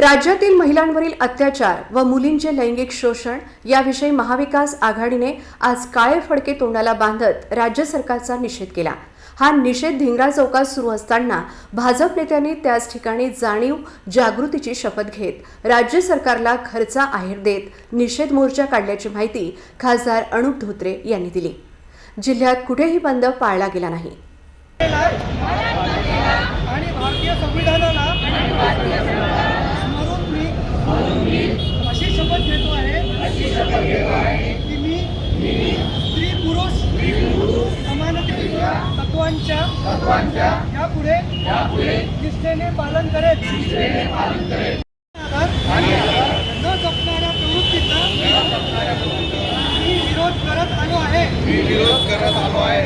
राज्यातील महिलांवरील अत्याचार व मुलींचे लैंगिक शोषण याविषयी महाविकास आघाडीने आज काळे फडके तोंडाला बांधत राज्य सरकारचा निषेध केला. हा निषेध धिंगरा चौकात सुरू असताना भाजप नेत्यांनी त्याच ठिकाणी जाणीव जागृतीची शपथ घेत राज्य सरकारला खर्चा आहेर देत निषेध मोर्चा काढल्याची माहिती खासदार अनुप धोत्रे यांनी दिली. जिल्ह्यात कुठेही बंद पाळला गेला नाही आणि भारतीय संविधानाला स्मरून मी अशी शपथ घेतो आहे की मी स्त्री पुरुष समानतेच्या तत्वांच्या यापुढे निष्ठेने पालन करेल. न जपणाऱ्या प्रवृत्तीचा मी विरोध करत आलो आहे.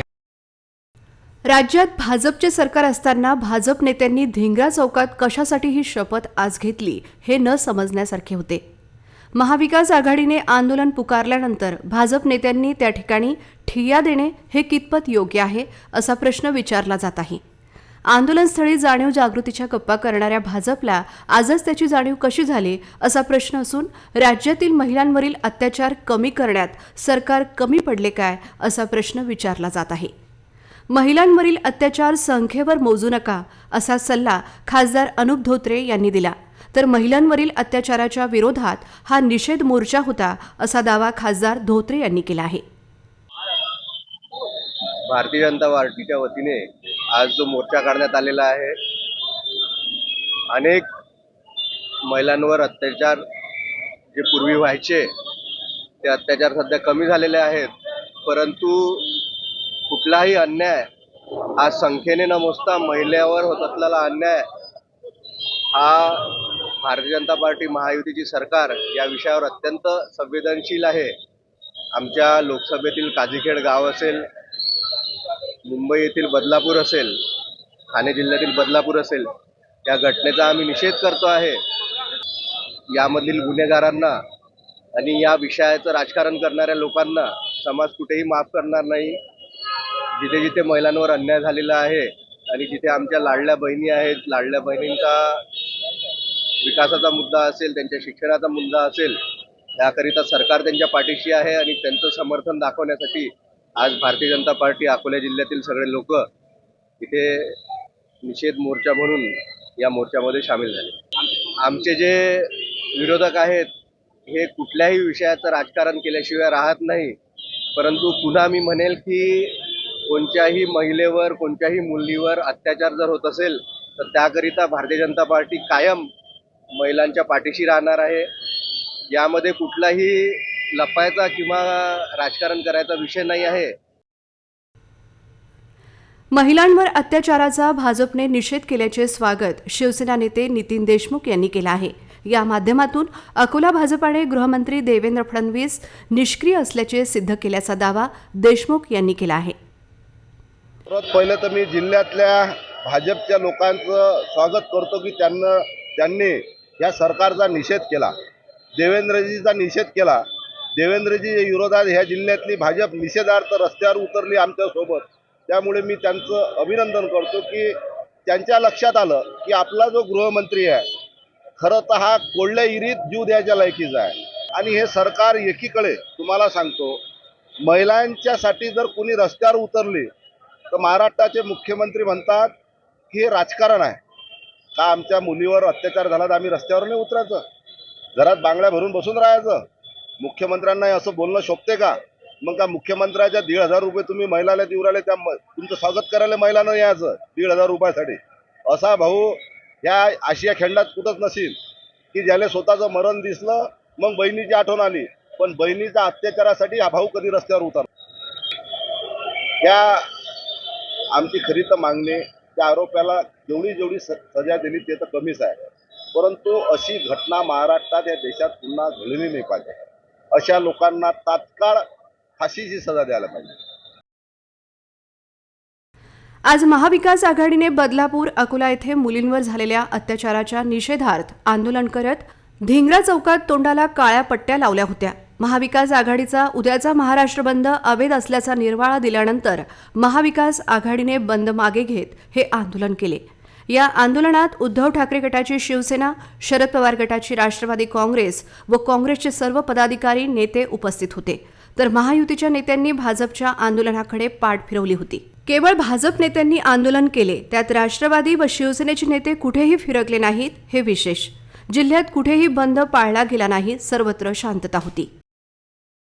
राज्यात भाजपचे सरकार असताना भाजप नेत्यांनी धिंगरा चौकात कशासाठी ही शपथ आज घेतली हे न समजण्यासारखे होते. महाविकास आघाडीने आंदोलन पुकारल्यानंतर भाजप नेत्यांनी त्या ठिकाणी ठिय्या देणे हे कितपत योग्य आहे असा प्रश्न विचारला जात आहे. आंदोलनस्थळी जाणीव जागृतीच्या गप्पा करणाऱ्या भाजपला आजच त्याची जाणीव कशी झाली असा प्रश्न असून राज्यातील महिलांवरील अत्याचार कमी करण्यात सरकार कमी पडले काय असा प्रश्न विचारला जात आहे. महिलांवरील अत्याचार संख्येवर मोजू नका असा सल्ला खासदार अनुप धोत्रे यांनी दिला. तर महिलांवरील अत्याचाराच्या विरोधात हा निषेध मोर्चा होता असा दावा खासदार धोत्रे यांनी केला आहे. भारतीय जनता पार्टीच्या वतीने आज जो मोर्चा काढण्यात आलेला आहे अनेक महिलांवर अत्याचार जे पूर्वी व्हायचे ते अत्याचार सध्या कमी झालेले आहेत. परंतु कुठलाही अन्याय हा संख्येने न मोजता महिलेवर होत असलेला अन्याय हा भारतीय जनता पार्टी महायुतीची सरकार या विषयावर अत्यंत संवेदनशील आहे. आमच्या लोकसभेतील काझीखेड गाव असेल मुंबई येथील बदलापूर असेल ठाणे जिल्ह्यातील बदलापूर असेल या घटनेचा आम्ही निषेध करतो आहे. यामधील गुन्हेगारांना आणि या विषयाचं राजकारण करणाऱ्या लोकांना समाज कुठेही माफ करणार नाही. जिथे जिथे महिलांवर अन्याय झालेला आहे आणि जिथे आमच्या लाडल्या बहिणी आहेत लाडल्या बहिणींचा विकासाचा मुद्दा असेल त्यांच्या शिक्षणाचा मुद्दा असेल याकरिता सरकार त्यांच्या पाठीशी आहे आणि त्यांचं समर्थन दाखवण्यासाठी आज भारतीय जनता पार्टी अकोला जिल्ह्यातील सगळे लोक इथे निषेध मोर्चा म्हणून या मोर्चामध्ये सामील झाले. आमचे जे विरोधक आहेत हे कुठल्याही विषयाचं राजकारण केल्याशिवाय राहत नाही. परंतु पुन्हा मी म्हणेल की कोणत्याही महिलेवर कोणत्याही मुलीवर अत्याचार जर होत असेल तर त्याकरिता भारतीय जनता पार्टी कायम महिलांच्या पाठीशी राहणार आहे. यामध्ये कुठलाही लपायचा किंवा राजकारण करायचा विषय नाही आहे. महिलांवर अत्याचाराचा भाजपने निषेध केल्याचे स्वागत शिवसेना नेते नितीन देशमुख यांनी केलं आहे. या माध्यमातून अकोला भाजपाने गृहमंत्री देवेंद्र फडणवीस निष्क्रिय असल्याचे सिद्ध केल्याचा दावा देशमुख यांनी केला आहे. सर्वात पहिलं तर मी जिल्ह्यातल्या भाजपच्या लोकांचं स्वागत करतो की त्यांना त्यांनी या सरकारचा निषेध केला देवेंद्रजीचा निषेध केला देवेंद्रजी विरोधात ह्या जिल्ह्यातली भाजप निषेधार्थ रस्त्यावर उतरली आमच्यासोबत त्यामुळे मी त्यांचं अभिनंदन करतो की त्यांच्या लक्षात आलं की आपला जो गृहमंत्री आहे खरं तर हा कोल्ह्या इरीत जीव द्यायच्या लायकीचा आहे. आणि हे सरकार एकीकडे तुम्हाला सांगतो महिलांच्यासाठी जर कोणी रस्त्यावर उतरली तर महाराष्ट्राचे मुख्यमंत्री म्हणतात की हे राजकारण आहे. का आमच्या मुलीवर अत्याचार झाला तर आम्ही रस्त्यावर नाही उतरायचं. घरात बांगड्या भरून बसून राहायचं. मुख्यमंत्र्यांना असं बोलणं शोभते का? मग का मुख्यमंत्र्याच्या दीड हजार रुपये तुम्ही महिलाला देऊ राहिले त्या तुमचं स्वागत करायला महिलांना यायचं दीड हजार रुपयासाठी. असा भाऊ या आशिया खंडात कुठंच नसेल की ज्याला स्वतःचं मरण दिसलं मग बहिणीची आठवण आली. पण बहिणीच्या अत्याचारासाठी हा भाऊ कधी रस्त्यावर उतर त्या आमची खरी तर मागणी त्या आरोप्याला जेवढी जेवढी सजा दिली ते तर कमीच आहे. परंतु अशी घटना महाराष्ट्रात या देशात पुन्हा घडली नाही पाहिजे. अशा लोकांना तात्काळ फाशीची सजा द्यायला पाहिजे. आज महाविकास आघाडीने बदलापूर अकोला येथे मुलींवर झालेल्या अत्याचाराच्या निषेधार्थ आंदोलन करत धिंगरा चौकात तोंडाला काळ्या पट्ट्या लावल्या होत्या. महाविकास आघाडीचा उद्याचा महाराष्ट्र बंद अवैध असल्याचा निर्वाळा दिल्यानंतर महाविकास आघाडीने बंद मागे घेत हे आंदोलन केले. या आंदोलनात उद्धव ठाकरे गटाची शिवसेना शरद पवार गटाची राष्ट्रवादी काँग्रेस व काँग्रेसचे सर्व पदाधिकारी नेते उपस्थित होते. तर महायुतीच्या नेत्यांनी भाजपच्या आंदोलनाकडे पाठ फिरवली होती. केवळ भाजप नेत्यांनी आंदोलन केले त्यात राष्ट्रवादी व शिवसेनेचे नेते कुठेही फिरकले नाहीत हे विशेष. जिल्ह्यात कुठेही बंद पाळला गेला नाही सर्वत्र शांतता होती.